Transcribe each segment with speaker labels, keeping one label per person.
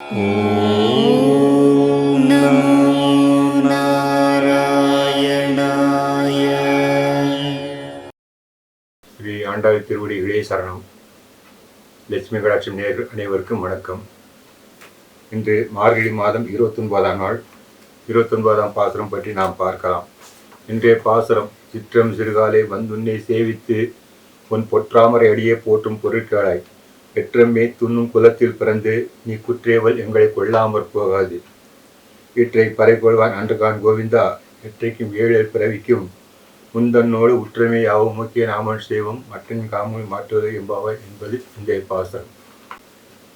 Speaker 1: ॐ नमो नारायणाय
Speaker 2: ஸ்ரீ ஆண்டாள் திருவடி இளைய சரணம் லட்சுமி கடாட்சம் நேர் அனைவருக்கும் வணக்கம் இன்று மார்கழி மாதம் இருபத்தொன்பதாம் நாள் இருபத்தொன்பதாம் பாசுரம் பற்றி நாம் பார்க்கலாம் இன்றைய பாசுரம் சிற்றம் சிறுகாலை வந்துன்னை சேவித்து உன் பொற்றாமரை அடியே போற்றும் பொருட்களாய் எற்றமே துண்ணும் குலத்தில் பிறந்து நீ குற்றேவல் எங்களை கொள்ளாமற் போகாது. இற்றை பறைகொள்வான் அன்றுகான் கோவிந்தா எற்றைக்கும் ஏழு பிறவிக்கும். முந்தன்னோடு உற்றமை யாவும் முக்கிய நாமன் செய்வோம் மற்றின் காமல் மாற்றுவது என்பவை என்பது இந்த பாசுரம்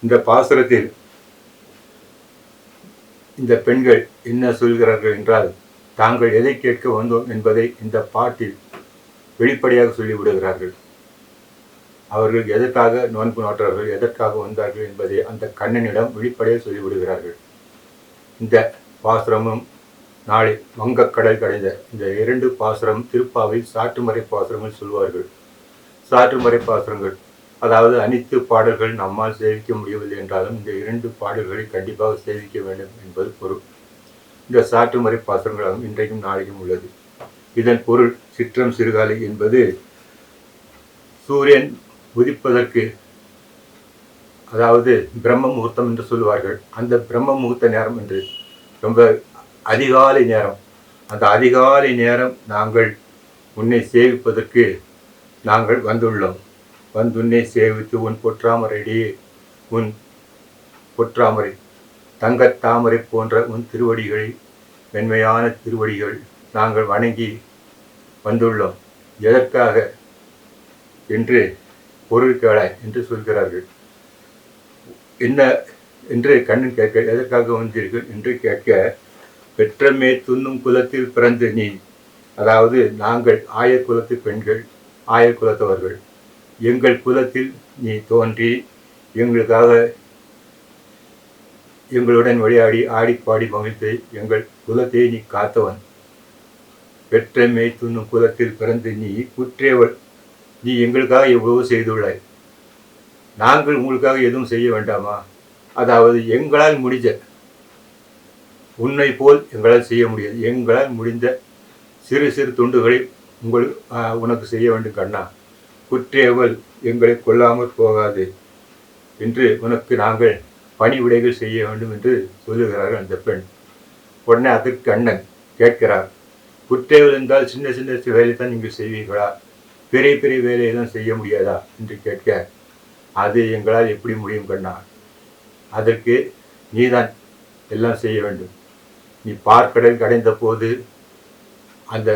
Speaker 2: இந்த பாசரத்தில் இந்த பெண்கள் என்ன சொல்கிறார்கள் என்றால் தாங்கள் எதை கேட்க வந்தோம் என்பதை இந்த பாட்டில் வெளிப்படையாக சொல்லிவிடுகிறார்கள். அவர்கள் எதற்காக நோன்பு நோற்றார்கள் எதற்காக வந்தார்கள் என்பதை அந்த கண்ணனிடம் வெளிப்படையாக சொல்லிவிடுகிறார்கள். இந்த பாசுரமும் நாளை வங்கக்கடல் கடைந்த இந்த இரண்டு பாசுரம் திருப்பாவில் சாற்றுமறை பாசுரங்கள் சொல்வார்கள். சாற்றுமறை பாசுரங்கள் அதாவது அனைத்து பாடல்கள் நம்மால் சேவிக்க முடியவில்லை என்றாலும் இந்த இரண்டு பாடல்களை கண்டிப்பாக சேவிக்க வேண்டும் என்பது பொருள். இந்த சாற்றுமறை பாசுரங்களாகும் இன்றைக்கும் நாளைக்கும் உள்ளது. இதன் பொருள் சிற்றம் சிறுகாலை என்பது சூரியன் உதிப்பதற்கு அதாவது பிரம்ம முகூர்த்தம் என்று சொல்லுவார்கள். அந்த பிரம்ம முகூர்த்த நேரம் என்று ரொம்ப அதிகாலை நேரம். அந்த அதிகாலை நேரம் நாங்கள் உன்னை சேவிப்பதற்கு நாங்கள் வந்துள்ளோம். வந்து உன்னை சேவித்து உன் பொற்றாமரையிடையே உன் பொற்றாமரை தங்கத்தாமரை போன்ற உன் திருவடிகளை மென்மையான திருவடிகள் நாங்கள் வணங்கி வந்துள்ளோம். எதற்காக? என்று பொருள் என்று சொல்கிறார்கள். என்ன என்று கண்ணன் கேட்க எதற்காக வந்தீர்கள் என்று கேட்க பெற்றமே துண்ணும் குலத்தில் பிறந்து நீ அதாவது நாங்கள் ஆய குலத்து பெண்கள் ஆய குலத்தவர்கள் எங்கள் குலத்தில் நீ தோன்றி எங்களுக்காக எங்களுடன் விளையாடி ஆடி பாடி மகிழ்ந்து எங்கள் குலத்தை நீ காத்தவன். பெற்றமே துண்ணும் குலத்தில் பிறந்து நீ குற்றேவள் நீ எங்களுக்காக எவ்வளவோ செய்துள்ளாய். நாங்கள் உங்களுக்காக எதுவும் செய்ய வேண்டாமா? அதாவது எங்களால் முடிஞ்ச உன்னை போல் எங்களால் செய்ய முடியாது. எங்களால் முடிந்த சிறு சிறு துண்டுகளை உங்கள் ஆஹ், உனக்கு செய்ய வேண்டும் கண்ணா. குற்றேவல் எங்களை கொல்லாமல் போகாது என்று உனக்கு நாங்கள் பணிவிடைகள் செய்ய வேண்டும் என்று சொல்லுகிறார்கள் அந்த பெண். உடனே அதற்கு அண்ணன் கேட்கிறார். குற்றேவல் என்றால் சின்ன சின்ன வேலை தான் நீங்கள் செய்வீர்களா? பெரிய பெரிய வேலையெல்லாம் செய்ய முடியாதா என்று கேட்க அது எங்களால் எப்படி முடியும் கண்ணா? அதற்கு நீதான் எல்லாம் செய்ய வேண்டும். நீ பார்க்கடல் கடைந்த போது அந்த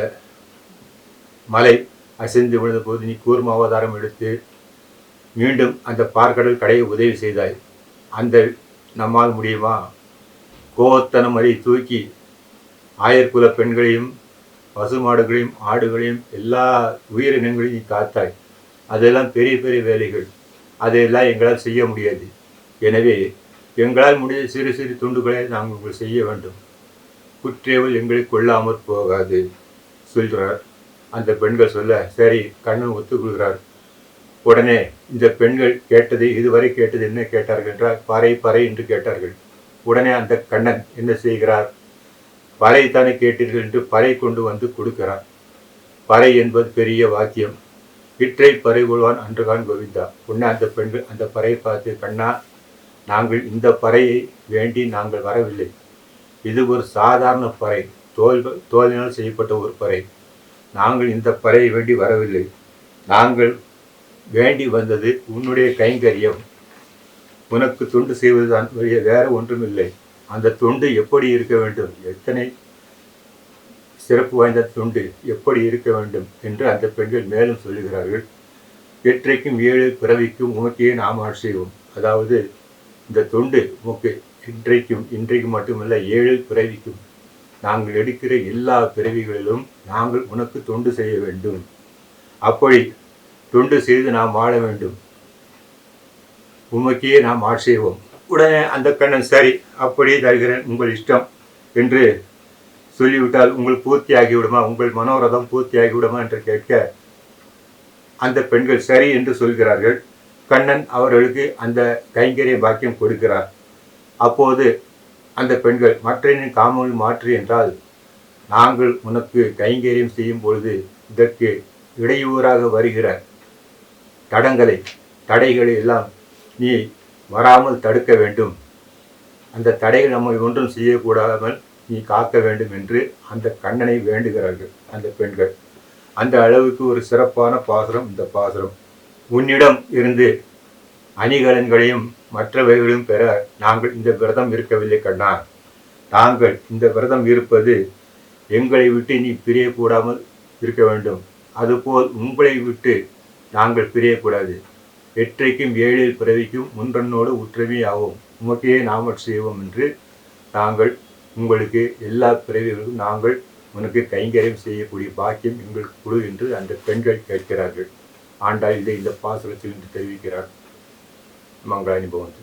Speaker 2: மலை அசைந்து விழுந்த போது நீ கூர்ம அவதாரம் எடுத்து மீண்டும் அந்த பார்க்கடல் கடையை உதவி செய்தாய். அந்த நம்மால் முடியுமா? கோவத்தனம் அறி தூக்கி ஆயர்குல பெண்களையும் பசுமாடுகளையும் ஆடுகளையும் எல்லா உயிரினங்களையும் நீ காத்தாய். அதெல்லாம் பெரிய பெரிய வேலைகள். அதையெல்லாம் எங்களால் செய்ய முடியாது. எனவே எங்களால் முடிய சிறு சிறு துண்டுகளை நாங்கள் உங்களுக்கு செய்ய வேண்டும். குற்றேவல் எங்களை கொள்ளாமற் போகாது சொல்கிறார். அந்த பெண்கள் சொல்ல சரி கண்ணன் ஒத்துக்கொள்கிறார். உடனே இந்த பெண்கள் கேட்டது இதுவரை கேட்டது என்ன கேட்டார்கள் என்றால் பறை பறை என்று கேட்டார்கள். உடனே அந்த கண்ணன் என்ன செய்கிறார்? பறை தானே கேட்டீர்கள் என்று பறை கொண்டு வந்து கொடுக்கிறான். பறை என்பது பெரிய வாக்கியம். இற்றை பறை கொள்வான் அன்றுகான் கோவிந்தா. உன்ன அந்த பெண்கள் அந்த பறையை பார்த்து கண்ணா நாங்கள் இந்த பறையை வேண்டி நாங்கள் வரவில்லை. இது ஒரு சாதாரண பறை. தோல் தோலினால் செய்யப்பட்ட ஒரு பறை. நாங்கள் இந்த பறையை வேண்டி வரவில்லை. நாங்கள் வேண்டி வந்தது உன்னுடைய கைங்கரியம். உனக்கு துண்டு செய்வதுதான் வழிய ஒன்றும் ஒன்றுமில்லை. அந்த தொண்டு எப்படி இருக்க வேண்டும்? எத்தனை சிறப்பு வாய்ந்த தொண்டு எப்படி இருக்க வேண்டும்? என்று அந்த பெண்கள் மேலும் சொல்லுகிறார்கள். எற்றைக்கும் ஏழு பிறவிக்கும் உமக்கே நாம் செய்வோம். அதாவது இந்த தொண்டு உமக்கு இன்றைக்கும் இன்றைக்கு மட்டுமல்ல ஏழு பிறவிக்கும் நாங்கள் எடுக்கிற எல்லா பிறவிகளிலும் நாங்கள் உனக்கு தொண்டு செய்ய வேண்டும். அப்படி தொண்டு செய்து நாம் வாழ வேண்டும். உமக்கே நாம் ஆட்சேவோம் உடனே அந்த கண்ணன் சரி அப்படியே தருகிறேன் உங்கள் இஷ்டம் என்று சொல்லிவிட்டால் உங்கள் பூர்த்தி ஆகிவிடுமா? உங்கள் மனோரதம் பூர்த்தியாகி விடுமா என்று கேட்க அந்த பெண்கள் சரி என்று சொல்கிறார்கள். கண்ணன் அவர்களுக்கு அந்த கைங்கரிய பாக்கியம் கொடுக்கிறார். அப்போது அந்த பெண்கள் மற்றனின் காமல் மாற்று என்றால் நாங்கள் உனக்கு கைங்கரியம் செய்யும் பொழுது இதற்கு இடையூறாக வருகிற தடங்களை தடைகளை எல்லாம் நீ வராமல் தடுக்க வேண்டும். அந்த தடைகள் நம்மை ஒன்றும் செய்யக்கூடாமல் நீ காக்க வேண்டும் என்று அந்த கண்ணனை வேண்டுகிறார்கள் அந்த பெண்கள். அந்த அளவுக்கு ஒரு சிறப்பான பாசுரம் இந்த பாசுரம். உன்னிடம் இருந்து அணிகலன்களையும் மற்றவைகளையும் பெற நாங்கள் இந்த விரதம் இருக்கவில்லை கண்ணா. நாங்கள் இந்த விரதம் இருப்பது எங்களை விட்டு நீ பிரியக்கூடாமல் இருக்க வேண்டும். அதுபோல் உங்களை விட்டு நாங்கள் பிரியக்கூடாது. எற்றைக்கும் ஏழில் பிறவிக்கும் முன்றன்னோடு உற்றவே ஆவோம் உமக்கையே நாமல் செய்வோம் என்று நாங்கள் உங்களுக்கு எல்லா பிறவிகளுக்கும் நாங்கள் உனக்கு கைங்கரியம் செய்யக்கூடிய பாக்கியம் எங்களுக்கு குழு என்று அந்த பெண்கள் கேட்கிறார்கள். ஆண்டாள் இதை இந்த பாசுரத்தில் என்று தெரிவிக்கிறார் மங்கள அனுபவம்